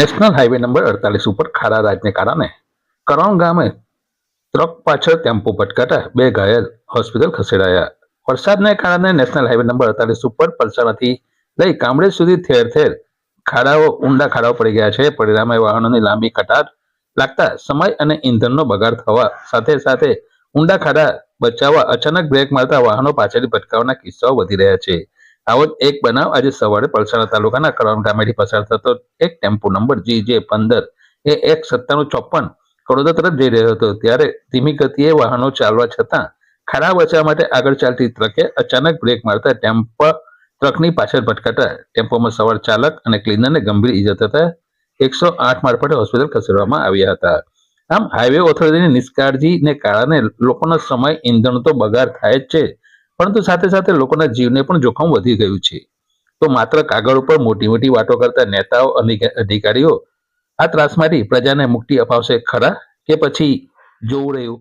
National highway number અડતાલીસ ઉપર ખારા રાજને કારણે કરણ ગામે ટ્રક પાછળ ટેમ્પો ભટકાતા બે ઘાયલ હોસ્પિટલ ખસેડાયા. વરસાદને કારણે નેશનલ હાઈવે નંબર અડતાલીસ ઉપર પલસાણાથી લઈ કામરેજ સુધી ઠેર ઠેર ખાડાઓ, ઊંડા ખાડાઓ પડી ગયા છે. પરિણામે વાહનોની લાંબી કટાર લાગતા સમય અને ઇંધણનો બગાડ થવા સાથે સાથે ઊંડા ખાડા બચાવવા અચાનક બ્રેક મારતા વાહનો પાછળથી ભટકાવાના કિસ્સાઓ વધી રહ્યા છે. આવો જ એક બનાવ. આજે સવારે પલસાણા તાલુકાના કરણ ગામેથી પસાર થતો એક ટેમ્પો નંબર જી જે પંદર એ એક સત્તાણું ચોપન કડોદા તરફ જઈ રહ્યો હતો. ત્યારે ધીમી ગતિએ વાહનો ચાલવા છતાં ખરાબ વચવા માટે આગળ ચાલતી ટ્રકે અચાનક બ્રેક મારતા ટેમ્પો ટ્રકની પાછળ ભટકાતા ટેમ્પોમાં સવાર ચાલક અને ક્લીનરને ગંભીર ઈજા થતા એકસો આઠ મારફતે હોસ્પિટલ ખસેડવામાં આવ્યા હતા. આમ હાઈવે ઓથોરિટીની નિષ્કાળજીને કારણે લોકોનો સમય ઇંધણ તો બગાડ થાય જ છે. પરંતુ સાથે સાથે લોકોના જીવને પણ જોખમ વધી ગયું છે. તો માત્ર કાગળ ઉપર મોટી મોટી વાતો કરતા નેતાઓ અને અધિકારીઓ આ ત્રાસમાંથી પ્રજાને મુક્તિ અપાવશે ખરા કે પછી જોવું રહ્યું?